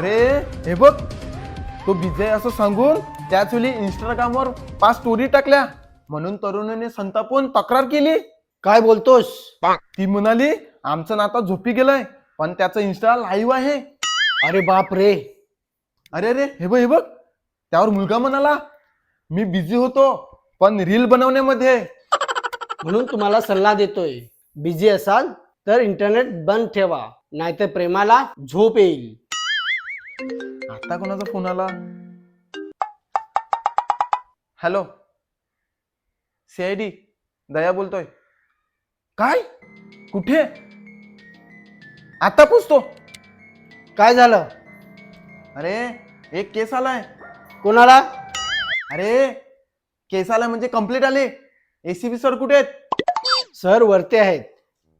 अरे हे बघ तो बिझी असं सांगून त्याच वेळी इंस्टाग्रामवर पाच स्टोरी टाकल्या. म्हणून तरुणाने संतापून तक्रार केली. काय बोलतोस? ती म्हणाली आमचं नाता झोपी गेलंय पण त्याचं इन्स्टा लाईव्ह आहे. अरे बाप रे. अरे अरे हे बघ हे बघ. त्यावर मुलगा म्हणाला मी बिझी होतो पण रील बनवण्यामध्ये. म्हणून तुम्हाला सल्ला देतोय. बिझी असाल तर इंटरनेट बंद ठेवा. नाहीतर प्रेमाला झोप येईल. आता कोणाचा फोन आला? हॅलो सीआयडी दया बोलतोय. काय? कुठे? आता पोचतो काय झालं? अरे एक केस आलाय. कोणाला? अरे केस आलाय म्हणजे कंप्लीट आले. एसीबी सर कुठे आहेत? सर वरते आहेत.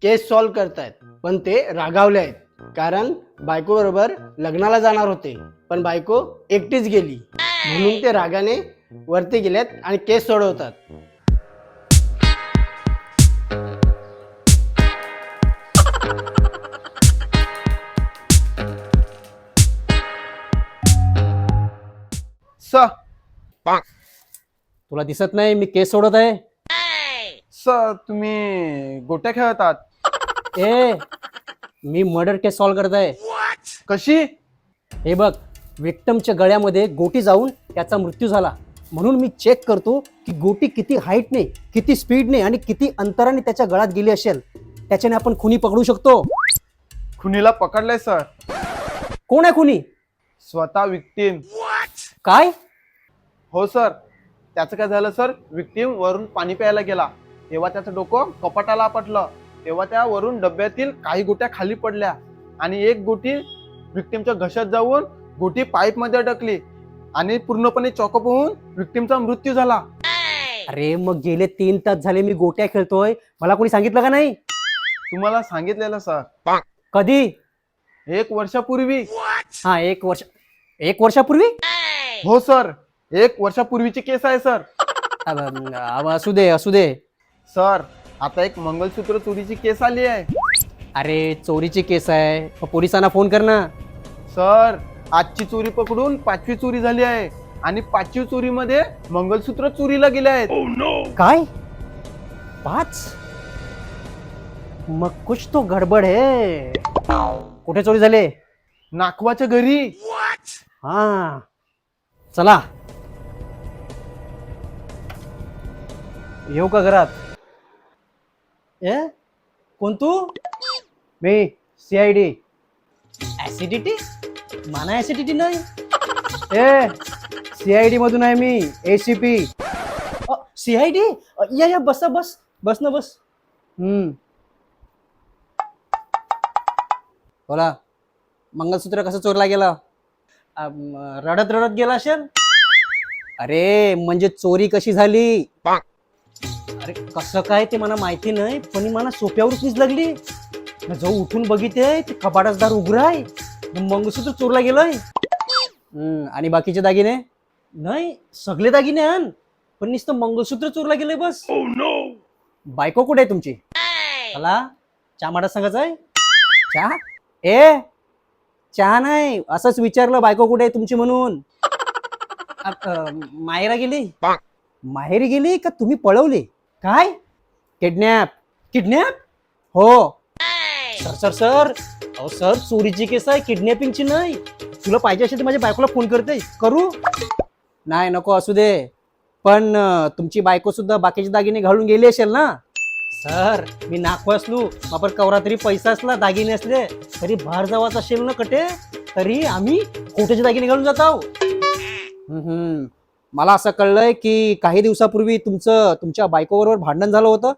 केस सॉल्व्ह करतायत पण ते रागावले आहेत. कारण बायको बरोबर लग्नाला जाणार होते पण बायको एकटीच गेली. म्हणून ते रागाने वरती गेलेत आणि केस सोडवतात. स. तुला दिसत नाही मी केस सोडत आहे. सर तुम्ही गोट्या खेळतात. ए मी मर्डर केस सॉल्व्ह करत आहे. कशी? हे बघ विक्टमच्या गळ्यामध्ये गोटी जाऊन त्याचा मृत्यू झाला. म्हणून मी चेक करतो की गोटी किती हाईटने किती स्पीडने आणि किती अंतराने त्याच्या गळ्यात गेली असेल. त्याच्याने आपण खुनी पकडू शकतो. खुनीला पकडलंय सर कोण आहे खुनी? स्वतः विक्टीम काय? हो सर त्याचं काय झालं सर विक्टीम वरून पाणी प्यायला गेला. तेव्हा त्याचं डोकं कपाटाला आपटलं. तेव्हा त्या वरून डब्यातील काही गोट्या खाली पडल्या आणि एक गोटी विक्टीमच्या घशात जाऊन गोटी पाईपमध्ये अडकली आणि पूर्णपणे चॉकअप होऊन विक्टीमचा मृत्यू झाला. अरे मग गेले तीन तास झाले मी गोट्या खेळतोय. मला कोणी सांगितलं का नाही? तुम्हाला सांगितलेलं सर कधी? एक वर्षापूर्वी. हा एक वर्ष एक वर्षापूर्वी? हो सर एक वर्षापूर्वीची केस आहे सर असू दे असू दे. सर आता एक मंगलसूत्र चोरीची केस आली आहे. अरे चोरीची केस आहे. मग पोलिसांना फोन कर ना. सर आजची चोरी पकडून पाचवी चोरी झाली आहे. आणि पाचवी चोरीमध्ये मंगलसूत्र चोरीला गेले आहेत. काय? पाच? मग कुछ तो गडबड है. कुठे चोरी झाले? नाखवाच्या घरी. हा. चला. येऊ का घरात? ए? कोण तू? मी सीआयडी ऍसिडिटी मला ऍसिडिटी नाही? ए सीआयडी मधून आहे मी एसीपी सीआयडी या या बसा बस बस ना बस. हम्म. बोला. मंगलसूत्र कसं चोरला गेला? रडत रडत गेला असेल? अरे म्हणजे चोरी कशी झाली? अरे कसं काय ते मला माहिती नाही पण मला सोप्यावरच वीज लागली. मी जो उठून बघितले ते कपाटाच दार उघडं आहे. मग मंगळसूत्र चोरला गेलंय. हम्म, आणि बाकीचे दागिने? नाही सगळे दागिने आण. पण नुसतं मंगळसूत्र चोरला गेलंय बस. बायको कुठे आहे तुमची? मला चहा माडा सांगायचं आहे? चहा? ए चहा नाही असंच विचारलं बायको कुठे आहे तुमची म्हणून. अ- अ, माहेरा गेली? माहेरी गेली का तुम्ही पळवली? काय? किडनॅप किडनॅप हो. सर सर सर अहो सर चोरीची केस आहे किडनॅपिंगची नाही. तुला पाहिजे असेल तर माझ्या बायकोला फोन करते. करू? नाही नको असू दे. पण तुमची बायको सुद्धा बाकीचे दागिने घालून गेली असेल ना? सर मी नाखवा असलो. आपण कवरा तरी पैसा असला दागिने असले तरी बाहेर जावाच असेल ना कटे तरी आम्ही खोट्याचे दागिने घालून जात आहो हम्म. मला असं कळलंय की काही दिवसापूर्वी तुमचं तुमच्या बायको बरोबर भांडण झालं होतं.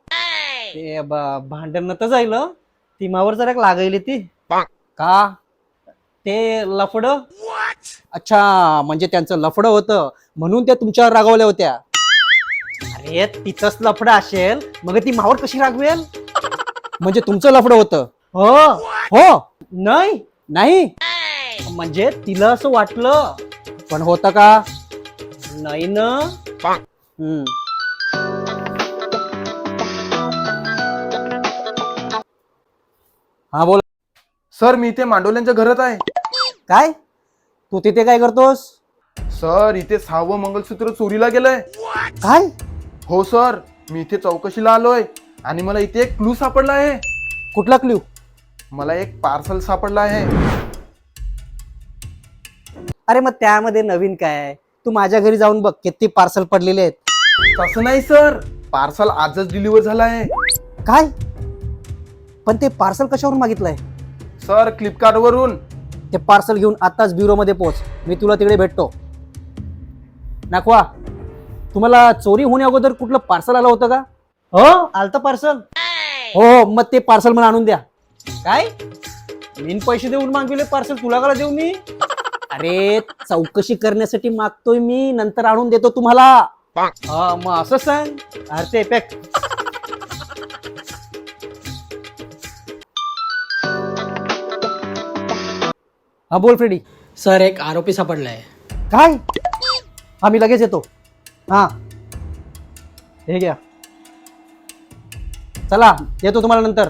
ते भांडण नतं जायलं ती मावर जरा लागली ती. का? ते लफड? अच्छा म्हणजे त्यांचं लफड होतं. म्हणून त्या तुमच्यावर रागवल्या होत्या. अरे तिचंच लफड असेल मग ती मावर कशी रागवेल? म्हणजे तुमचं लफड होतं. हो. हो. नाही. नाही. म्हणजे तिला असं वाटलं. पण होतं का? नाही ना? हम्म. हा बोल. सर मी इथे मांडोल्यांच्या घरात आहे. काय? तू तिथे काय करतोस? सर इथे सहावं मंगलसूत्र चोरीला गेलंय. काय? हो सर मी इथे चौकशीला आलोय आणि मला इथे एक क्लू सापडला आहे. कुठला क्ल्यू मला एक पार्सल सापडला आहे. अरे मग त्यामध्ये नवीन काय आहे? तू माझ्या घरी जाऊन बघ किती पार्सल पडलेले आहेत. तसं नाही सर. पार्सल आजच डिलिव्हर झालं आहे काय? पण ते पार्सल कशावरून मागितलंय? सर फ्लिपकार्ट वरून. ते पार्सल घेऊन आताच ब्युरोमध्ये पोच. मी तुला तिकडे भेटतो. नाकवा तुम्हाला चोरी होण्या अगोदर कुठलं पार्सल आलं होतं का? हो आलतं पार्सल हो हो मग ते पार्सल मला आणून द्या. काय? मी पैसे देऊन मागविले पार्सल तुला कला देऊ मी? अरे चौकशी करण्यासाठी मागतोय मी नंतर आणून देतो तुम्हाला. हा मग असं सांग. अरे ते पॅक हा बोल फ्रेडी सर एक आरोपी सापडलाय. काय? हा मी लगेच येतो. हा. हे घ्या. चला येतो तुम्हाला नंतर.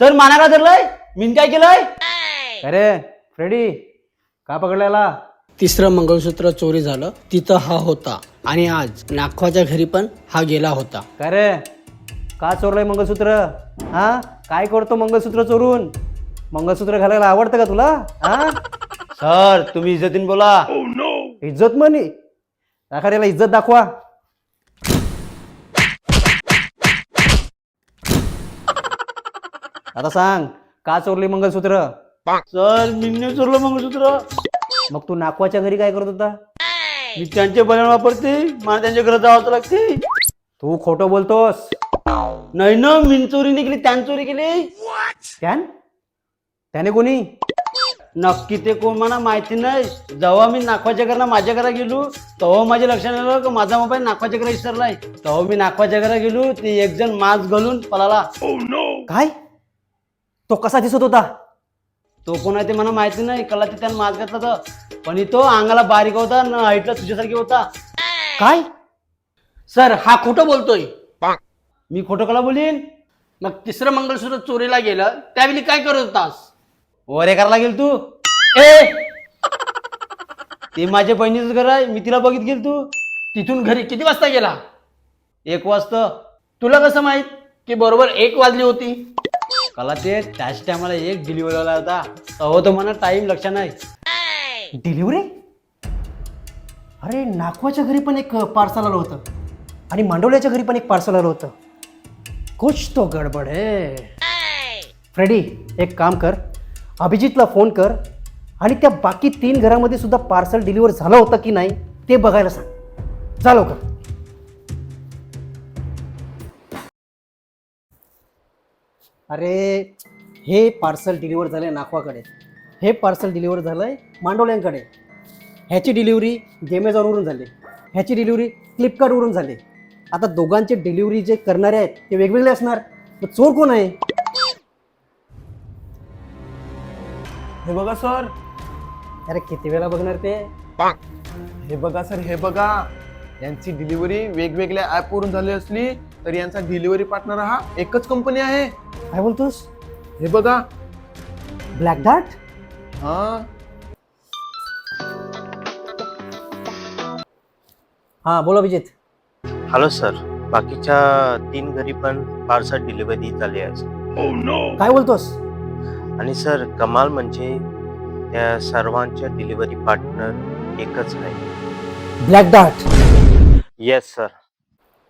सर माना का धरलाय? मी काय केलंय? अरे फ्रेडी का पकडलेला? तिसरं मंगळसूत्र चोरी झालं तिथं हा होता. आणि आज नाखवाच्या घरी पण हा गेला होता. काय रे का चोरलंय मंगळसूत्र? हा? काय करतो मंगळसूत्र चोरून? मंगळसूत्र घालायला आवडतं का तुला? हा? सर तुम्ही इज्जतीन बोला. इज्जत म्हणी. याला इज्जत दाखवा. आता सांग का चोरली मंगळसूत्र सर मी चोरलं मंगळसूत्र मग तू नाकवाच्या घरी काय करत होता? मी त्यांचे बलन वापरते मला त्यांच्या घरात जावं लागते. तू खोटं बोलतोस. नाही ना मी चोरी नाही केली त्यान चोरी केली. त्यान? त्याने कोणी? नक्की ते कोण मला माहिती नाही. जेव्हा मी नाखवाच्या घरला माझ्या घरा गेलो तेव्हा माझ्या लक्षात आलं की माझा मोबाईल नाखवाच्या घरा विसरलाय. तेव्हा मी नाखवाच्या घरा गेलो ते एक जण मास्क घालून पळाला. काय? तो कसा दिसत होता? तो कोण आहे ते मला माहिती नाही. कला ते त्यानं मास्क घातला तर पण तो अंगाला बारीक होता न हाईटला तुझ्यासारखी होता. काय? सर हा खोटं बोलतोय. मी खोटं कला बोलीन? मग तिसरं मंगळसूत्र चोरीला गेलं त्यावेळी काय करत होतास? वरे करायला गेल तू? ए! ते माझ्या बहिणीचं घर आहे. मी तिला बघित गेल तू. तिथून घरी किती वाजता गेला? एक वाजता. तुला कसं माहीत? की बरोबर एक वाजली होती. कला ते त्याच टायमाला एक डिलिव्हरी आला होता. अहो तो मला टाइम लक्षात नाही. डिलिव्हरी अरे नाकवाच्या घरी पण एक पार्सल आलं होतं. आणि मांडवल्याच्या घरी पण एक पार्सल आलं होतं. कुछ तो गडबड आहे फ्रेडी एक काम कर. अभिजितला फोन कर. आणि त्या बाकी तीन घरामध्ये सुद्धा पार्सल डिलिव्हर झालं होतं की नाही ते बघायला सांग. चालव का अरे हे पार्सल डिलिव्हर झालंय नाखवाकडे हे पार्सल डिलिव्हर झालंय मांडवल्यांकडे ह्याची डिलिव्हरी गेमेझॉनवरून झाली. ह्याची डिलिव्हरी फ्लिपकार्टवरून झाली. आता दोघांचे डिलिव्हरी जे करणारे आहेत ते वेगवेगळे असणार. मग चोर कोण आहे? हे बघा सर. अरे किती वेळा बघणार ते? हे बघा सर हे बघा. यांची डिलिव्हरी वेगवेगळ्या ऍप वरून झाली असली तरी यांचा डिलिव्हरी पार्टनर हा एकच कंपनी आहे. काय बोलतोस? हे बघा. ब्लॅक डार्ट हा. हा बोला अभिजित हॅलो सर बाकीच्या तीन घरी पण पार्सल डिलिव्हरी झाली आहे sir. काय बोलतोस? आणि सर कमाल म्हणजे त्या सर्वांच्या डिलिव्हरी पार्टनर एकच आहे. Black dart yes sir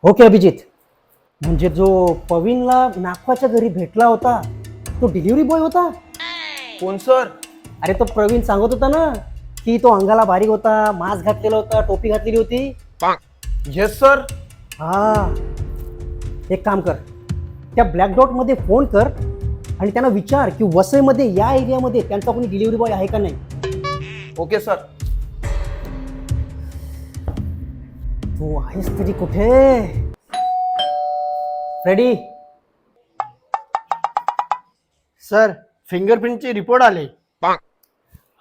okay Abhijit. म्हणजे जो पवीनला नागपाच्या घरी भेटला होता तो डिलिव्हरी बॉय होता? कोण सर? अरे तो प्रवीण सांगत होता ना की तो अंगाला बारीक होता मास्क घातलेला होता टोपी घातलेली होती. येस सर हा. एक काम कर त्या ब्लॅक डॉटमध्ये फोन कर आणि त्यांना विचार की वसईमध्ये या एरियामध्ये त्यांचा कोणी डिलिव्हरी बॉय आहे का नाही. ओके सर तू आहेस तरी कुठे? रेडी सर फिंगरप्रिंटचे रिपोर्ट आले.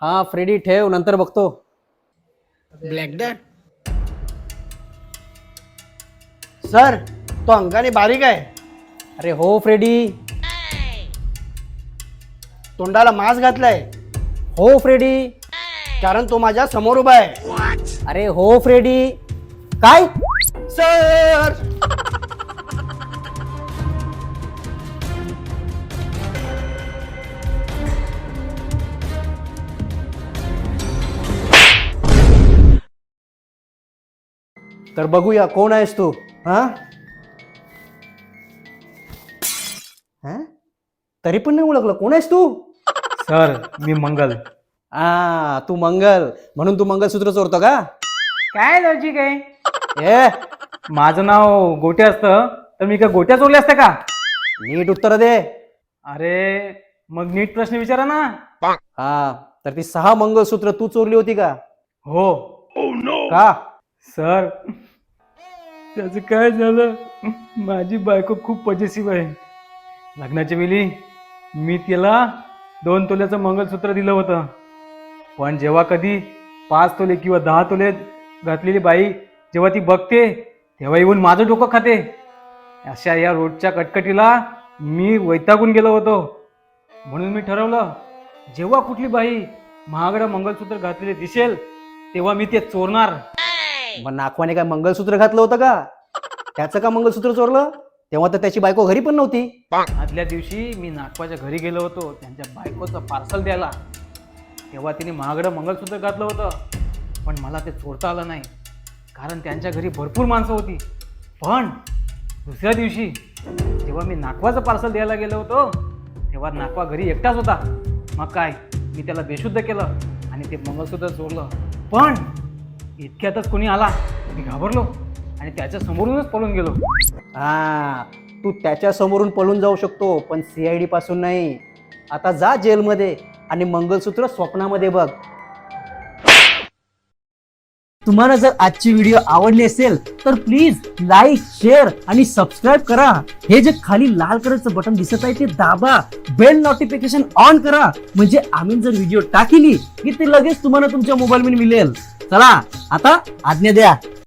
हा फ्रेडी ठेव नंतर बघतो. ब्लॅक डॅट सर तो अंगाने बारीक आहे. अरे हो फ्रेडी तोंडाला मास्क घातलाय. हो फ्रेडी कारण तो माझ्यासमोर उभा आहे. अरे हो फ्रेडी काय? सर तर बघूया कोण आहेस तू हा? हा? तरी पण नाही ओळखलं. कोण आहेस तू? सर मी मंगल. आ तू मंगल. म्हणून तू मंगलसूत्र चोरतो का? काय लॉजिक आहे? ए माझं नाव गोटे असतं तर मी काय गोट्या चोरल्या असत्या का? नीट उत्तर दे. अरे मग नीट प्रश्न विचारा ना. हा तर ती सहा मंगलसूत्र तू चोरली होती का? हो. का? सर त्याचं काय झालं? माझी बायको खूप पजेसिव आहे. लग्नाच्या वेळी मी तिला दोन तोल्याचं मंगलसूत्र दिलं होतं. पण जेव्हा कधी पाच तोले किंवा दहा तोले घातलेली बाई जेव्हा ती बघते तेव्हा येऊन माझं डोकं खाते. अशा या रोडच्या कटकटीला मी वैतागून गेलो होतो. म्हणून मी ठरवलं जेव्हा कुठली बाई महागडं मंगलसूत्र घातलेले दिसेल तेव्हा मी ते चोरणार. मग नाखवाने काय मंगलसूत्र घातलं होतं का? त्याचं का मंगलसूत्र चोरलं? तेव्हा तर त्याची बायको घरी पण नव्हती. आदल्या दिवशी मी नागपाच्या घरी गेलो होतो. त्यांच्या बायकोचं पार्सल द्यायला. तेव्हा तिने महागडं मंगलसूत्र घातलं होतं. पण मला ते चोरता आलं नाही. कारण त्यांच्या घरी भरपूर माणसं होती. पण दुसऱ्या दिवशी जेव्हा मी नागवाचं पार्सल द्यायला गेलो होतो तेव्हा नागवा घरी एकटाच होता. मग काय? मी त्याला बेशुद्ध केलं आणि ते मंगलसूत्र चोरलं. पण इतक्यातच कोणी आला मी घाबरलो आणि त्याच्या समोरूनच पळून गेलो. हा तू त्याच्या समोरून पळून जाऊ शकतो पण सी आय डी पासून नाही. आता जा जेलमध्ये आणि मंगलसूत्र स्वप्नामध्ये बघ. तुम्हाला जर आजची व्हिडिओ आवडली असेल तर प्लीज लाईक शेअर आणि सबस्क्राईब करा. हे जे खाली लाल कलरचं बटन दिसत आहे ते दाबा. बेल नोटिफिकेशन ऑन करा. म्हणजे आम्ही जर व्हिडिओ टाकली की ते लगेच तुम्हाला तुमच्या मोबाईल मध्ये मिळेल. चला आता आज्ञा द्या.